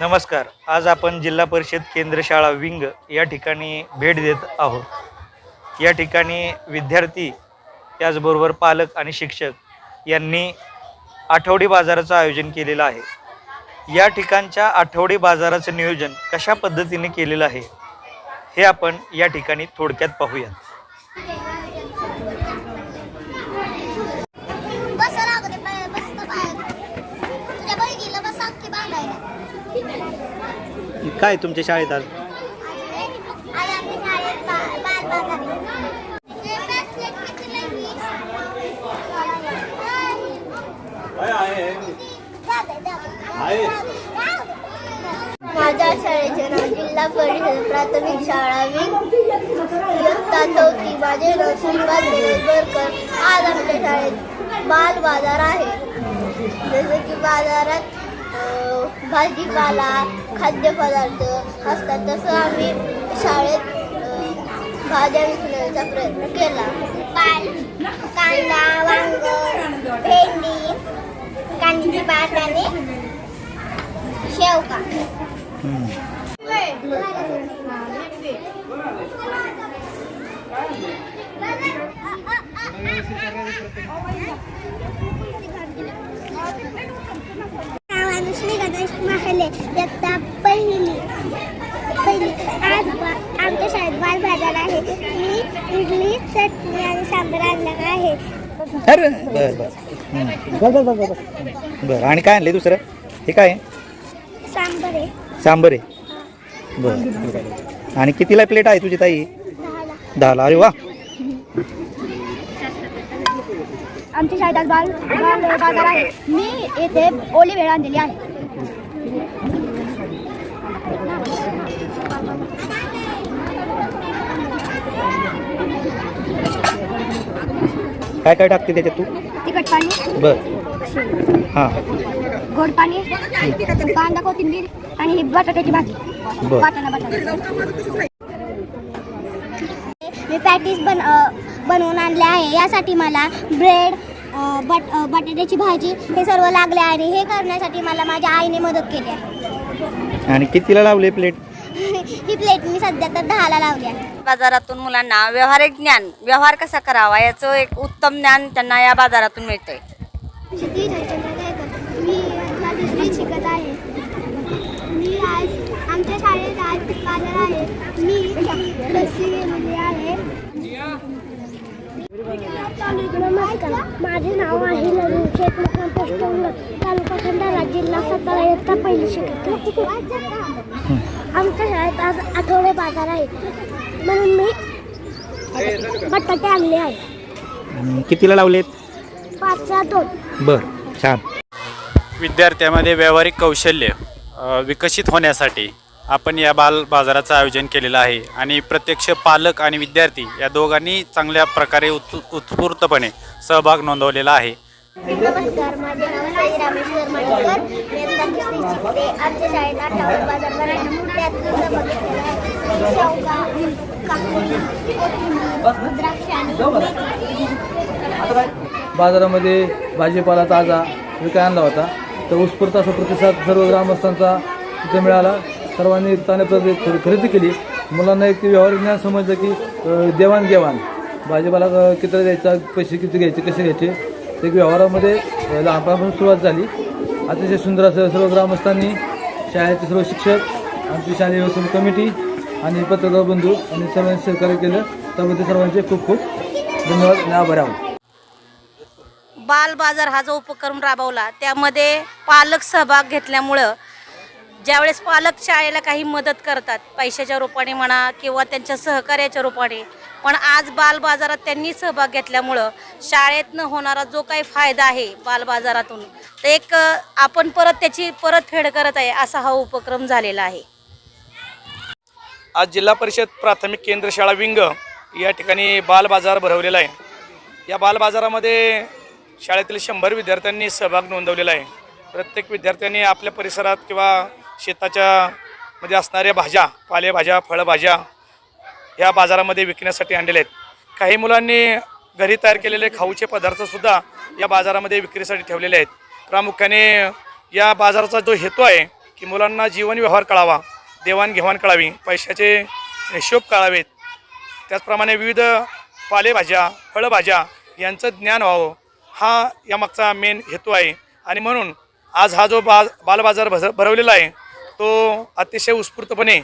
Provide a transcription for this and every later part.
नमस्कार. आज आपण जिल्हा परिषद केंद्र शाळा विंग या ठिकाणी भेट देत आहोत. या ठिकाणी विद्यार्थी त्याचबरोबर पालक आणि शिक्षक यांनी आठवडी बाजाराचं आयोजन केलेलं आहे. या ठिकाणच्या आठवडी बाजाराचं नियोजन कशा पद्धतीने केलेलं आहे हे आपण या ठिकाणी थोडक्यात पाहूयात. काय तुमच्या शाळेत आज? माझ्या शाळेचे नाव जिल्हा परिषद प्राथमिक शाळा विंग चौथी माझे नाव श्रीपाद विनोद आज आमच्या शाळेत बाल बाजार आहे. जसं की बाजारात भाजीपाला खाद्यपदार्थ असतात. तसं आम्ही शाळेत भाज्या विकण्याचा प्रयत्न केला. पाल कांदा वांग भेंडी कांद्याची पात आणि शेवका महाले इयत्ता पहिली पहिली. आज आमच्या शाळेत बाल बाजार आहे. मी इडली चटणी आणि सांबार आणला आहे. अरे बरं बरं. बरं बरं. आणि काय आणले दुसरं? हे काय? आहे सांबार आहे. सांबर आहे. बरं आणि कितीला प्लेट आहे तुझी ताई? दहाला. अरे वा. आमच्या शाळेत बाल बाजार आहे. मी येथे ओली वेळ आणलेली आहे. काय काय टाकते त्याच्यात तू? तिखट पाणी. बर. हां. गोड पाणी. कांदा कोथिंबीर आणि ही बटाट्याची भाजी. बर. वाटाणा बटाटा. मी पॅटीस बन अ, बनवून आणले आहे. यासाठी मला ब्रेड अ, बट अ, बटाट्याची भाजी हे सर्व लागले आणि हे करण्यासाठी मला माझ्या आईने मदत केली आहे. आणि कितीला लावले प्लेट? ही प्लेट मी सध्या तर दहाला लावली आहे. बाजारातून मुलांना व्यावहारिक ज्ञान व्यवहार कसा करावा याचं एक उत्तम ज्ञान त्यांना या बाजारातून मिळतंय. क्षिती जयचंद्र गायकर मी इयत्ता दुसरी शिकत आहे. मी आज आमच्या शाळेत आज बाजार आहे. मी लस्सी गेलेली आहे. नमस्कार. माझे नाव आहे नवीन शेख तालुका खंडाळा जिल्हा सातारा इयत्ता पहिली शिकत आमच्या शाळेत आज आठवडे बाजार आहे. बटाटे आणले आहे हम्म, कितीला लावलेत? पाचच्या दोन. बर छान. विद्यार्थ्यामध्ये व्यावहारिक कौशल्य अ, विकसित होण्यासाठी आपण या बाल बाजाराचं आयोजन केलेलं आहे. आणि प्रत्यक्ष पालक आणि विद्यार्थी या दोघांनी चांगल्या प्रकारे उत्सु उत्स्फूर्तपणे सहभाग नोंदवलेला आहे. नमस्कार माझे नाव साई रामेश्वर माणेकर मी इयत्ता दुसरी शिकते. आमच्या शाळेत आठवडा बाजार भरायला त्यात कसं बघितलेलं आहे. शेवगा काकडी कोथिंबीर बाजारामध्ये भाजीपाला ताजा विकाय आणला होता. तर उत्स्फूर्त असा प्रतिसाद सर्व ग्रामस्थांचा तिथे मिळाला. सर्वांनी चांगल्या खरे- खरेदी केली. मुलांना एक व्यवहार ज्ञान समजलं की देवाणघेवाण भाजीपाला किती द्यायचा पैसे किती घ्यायचे कसे घ्यायचे? ते एक व्यवहारामध्ये लहानपणापासून सुरुवात झाली. अतिशय सुंदर असं सर्व ग्रामस्थांनी शाळेचे सर्व शिक्षक आमची शालेय व्यवस्थापन कमिटी आणि पत्रकार बंधू आणि सर्वांनी सहकार्य केलं. त्याबद्दल सर्वांचे खूप खूप धन्यवाद आणि आभार आहोत. बाल बाजार हा जो उपक्रम राबवला त्यामध्ये पालक सहभाग घेतल्यामुळं ज्यावेळेस पालक शाळेला काही मदत करतात पैशाच्या रूपाने म्हणा किंवा त्यांच्या सहकार्याच्या रूपाने पण आज बाल बाजारात त्यांनी सहभाग घेतल्यामुळं शाळेतनं होणारा जो काही फायदा आहे बाल बाजारातून तर एक आपण परत त्याची परतफेड करत आहे असा हा उपक्रम झालेला आहे. आज जिल्हा परिषद प्राथमिक केंद्र शाळा विंग या ठिकाणी बाल बाजार भरवलेला आहे. या बाल बाजारामध्ये शाळेतील शंभर विद्यार्थ्यांनी सहभाग नोंदवलेला आहे. प्रत्येक विद्यार्थ्यांनी आपल्या परिसरात किंवा शेताच्या मध्ये असणाऱ्या भाज्या पालेभाज्या फळभाज्या या बाजारामध्ये विकण्यासाठी आणलेल्या आहेत. काही मुलांनी घरी तयार केलेले खाऊचे पदार्थसुद्धा या बाजारामध्ये विक्रीसाठी ठेवलेले आहेत. प्रामुख्याने या बाजाराचा जो हेतू आहे की मुलांना जीवन व्यवहार कळावा देवाणघेवाण कळावी पैशाचे हिशोब कळावेत त्याचप्रमाणे विविध पालेभाज्या फळभाज्या यांचं ज्ञान व्हावं. हा यामागचा मेन हेतू आहे. आणि म्हणून आज हा जो बा बालबाजार भज भरवलेला आहे तो अतिशय उत्स्फूर्तपणे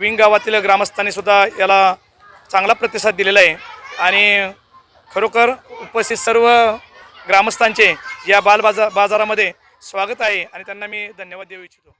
विंग गावातील ग्रामस्थांनीसुद्धा याला चांगला प्रतिसाद दिलेला आहे. आणि खरोखर उपस्थित सर्व ग्रामस्थांचे या बालबाजार बाजारामध्ये स्वागत आहे. आणि त्यांना मी धन्यवाद देऊ इच्छितो.